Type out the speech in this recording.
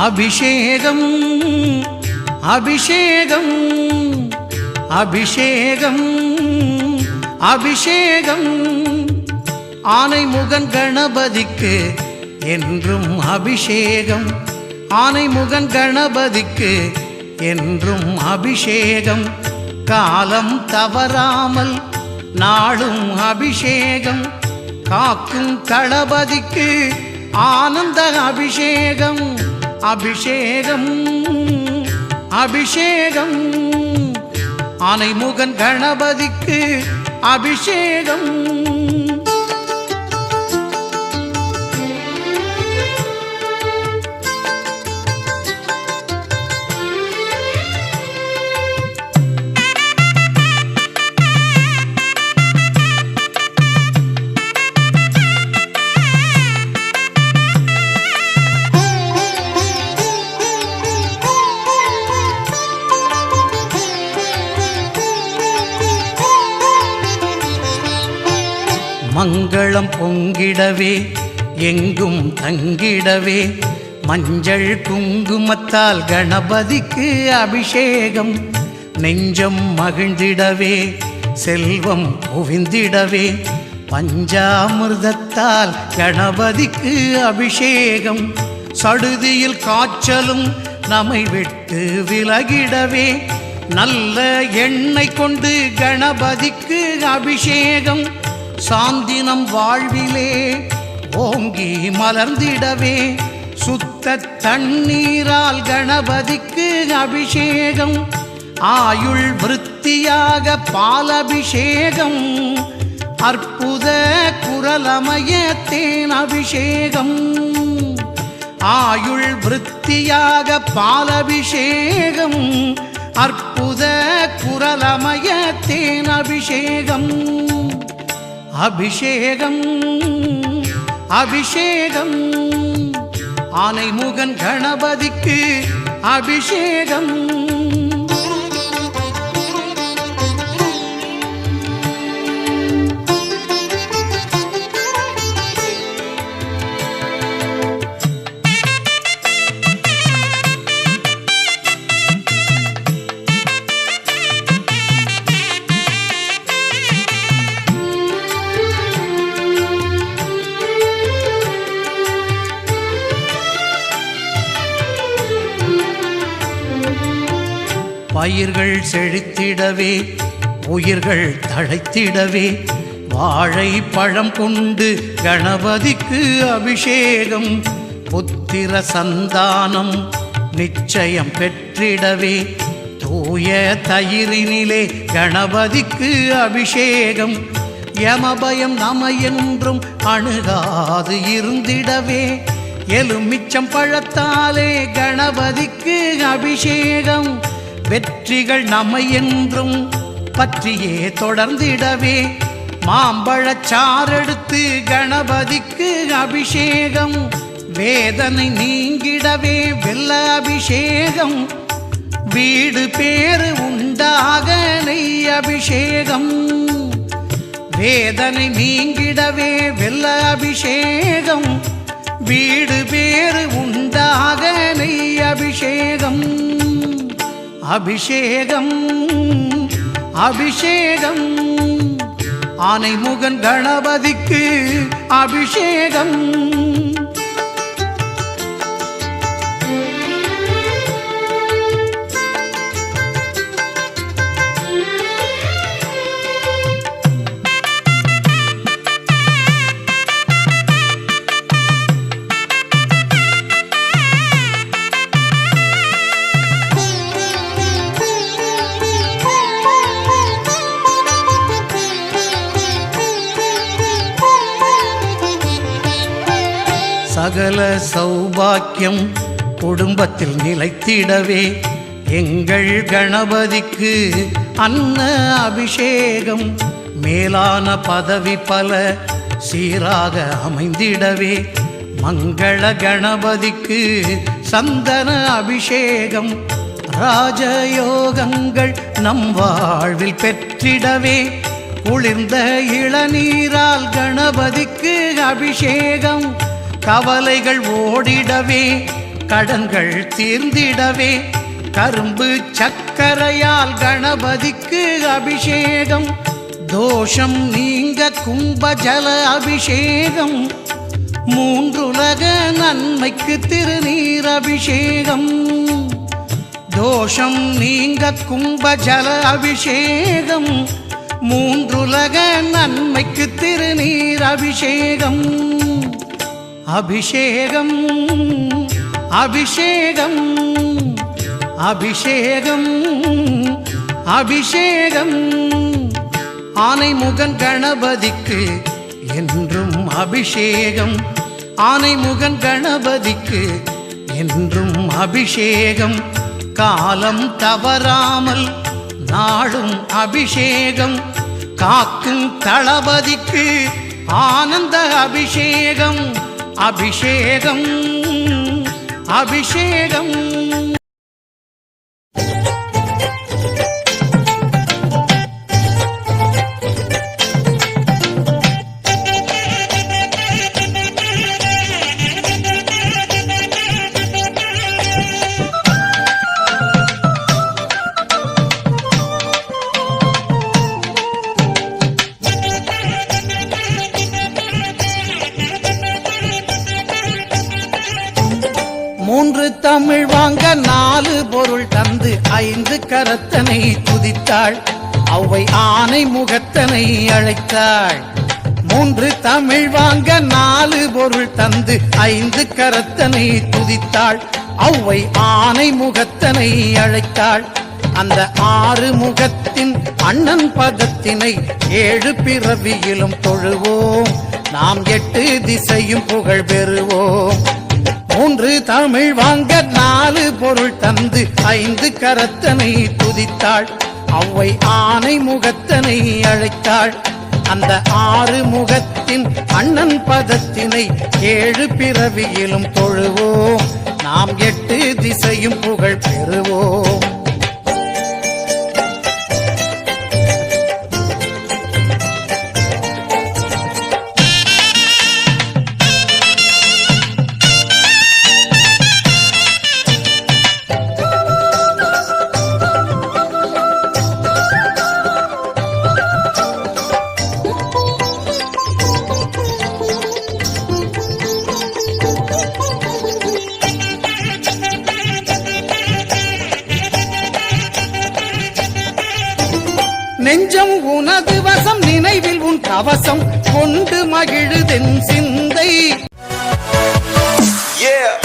அபிஷேகம் அபிஷேகம் அபிஷேகம் அபிஷேகம். ஆனை முகன் கணபதிக்கு என்றும் அபிஷேகம். ஆனை முகன் கணபதிக்கு என்றும் அபிஷேகம். காலம் தவறாமல் நாளும் அபிஷேகம். காக்கும் தளபதிக்கு ஆனந்த அபிஷேகம். அபிஷேகம் அபிஷேகம். ஆனைமுகன் கணபதிக்கு அபிஷேகம். மங்களம் பொங்கிடவே எங்கும் தங்கிடவே மஞ்சள் குங்குமத்தால் கணபதிக்கு அபிஷேகம். நெஞ்சம் மகிழ்ந்திடவே செல்வம் குவிந்திடவே பஞ்சாமிர்தத்தால் கணபதிக்கு அபிஷேகம். சடுதியில் காய்ச்சலும் நம்மை விட்டு விலகிடவே நல்ல எண்ணெய் கொண்டு கணபதிக்கு அபிஷேகம். சாந்தினம் வாழ்விலே ஓங்கி மலர்ந்திடவே சுத்த தண்ணீரால் கணபதிக்கு அபிஷேகம் ஆயுள் விருத்தியாக பாலபிஷேகம் அற்புத குரலமய தேன் அபிஷேகம் ஆயுள் விருத்தியாக பாலபிஷேகம் அற்புத குரலமய தேன் அபிஷேகம். அபிஷேகம் அபிஷேகம். ஆனைமுகன் கணபதிக்கு அபிஷேகம். பயிர்கள் செழித்திடவே உயிர்கள் தழைத்திடவே வாழை பழம் கொண்டு கணபதிக்கு அபிஷேகம் புத்திர சந்தானம் நிச்சயம் பெற்றிடவே தூய தயிரினிலே கணபதிக்கு அபிஷேகம். யமபயம் நம என்றும் அணுகாது இருந்திடவே எலுமிச்சம் பழத்தாலே கணபதிக்கு அபிஷேகம். வெற்றிகள் நம்மை என்றும் பற்றியே தொடர்ந்திடவே. மாம்பழச்சாரெடுத்து கணபதிக்கு அபிஷேகம். வேதனை நீங்கிடவே வெல்ல அபிஷேகம். வீடு பேரு உண்டாக நெய் அபிஷேகம். வேதனை நீங்கிடவே வெல்ல அபிஷேகம். வீடு பேரு உண்டாக அபிஷேகம் அபிஷேகம். ஆனைமுகன் கணபதிக்கு அபிஷேகம். சகல சௌபாக்கியம் குடும்பத்தில் நிலைத்திடவே எங்கள் கணபதிக்கு அன்ன அபிஷேகம். மேலான பதவி பல சீராக அமைந்திடவே மங்கள கணபதிக்கு சந்தன அபிஷேகம். ராஜயோகங்கள் நம் வாழ்வில் பெற்றிடவே குளிர்ந்த இளநீரால் கணபதிக்கு அபிஷேகம். கவலைகள் ஓடிடவே கடன்கள் தீர்ந்திடவே கரும்பு சக்கரையால் கணபதிக்கு அபிஷேகம் தோஷம் நீங்க கும்பஜல அபிஷேகம் மூன்றுலக நன்மைக்கு திருநீர் அபிஷேகம். தோஷம் நீங்க கும்பஜல அபிஷேகம் மூன்றுலக நன்மைக்கு திருநீர் அபிஷேகம். அபிஷேகம் அபிஷேகம் அபிஷேகம் அபிஷேகம். ஆனைமுகன் கணபதிக்கு என்றும் அபிஷேகம். ஆனைமுகன் கணபதிக்கு என்றும் அபிஷேகம். காலம் தவறாமல் நாளும் அபிஷேகம். காக்கும் தளபதிக்கு ஆனந்த அபிஷேகம். அபிஷேகம் அபிஷேகம் மூன்று தமிழ் வாங்க நாலு பொருள் தந்து ஐந்து கரத்தனை துதித்தாள். அவை ஆனை முகத்தனை அழைத்தாள். மூன்று தமிழ் வாங்க நாலு பொருள் தந்து ஐந்து கரத்தனை துதித்தாள். அவை ஆனை முகத்தனை அழைத்தாள். அந்த ஆறு முகத்தின் அண்ணன் பதத்தினை ஏழு பிறவியிலும் தொழுவோம். நாம் எட்டு திசையும் புகழ் பெறுவோம். மூன்று தமிழ் வாங்க நாலு பொருள் தந்து ஐந்து கரத்தனை துதித்தாள். அவ்வை ஆனை முகத்தனை அழைத்தாள். அந்த ஆறு முகத்தின் அண்ணன் பதத்தினை ஏழு பிறவியிலும் தொழுவோம். நாம் எட்டு திசையும் புகழ் பெறுவோம். நெஞ்சம் உனது வசம் நினைவில் உன் கவசம் கொண்டு மகிழுதென் சிந்தை. Yeah.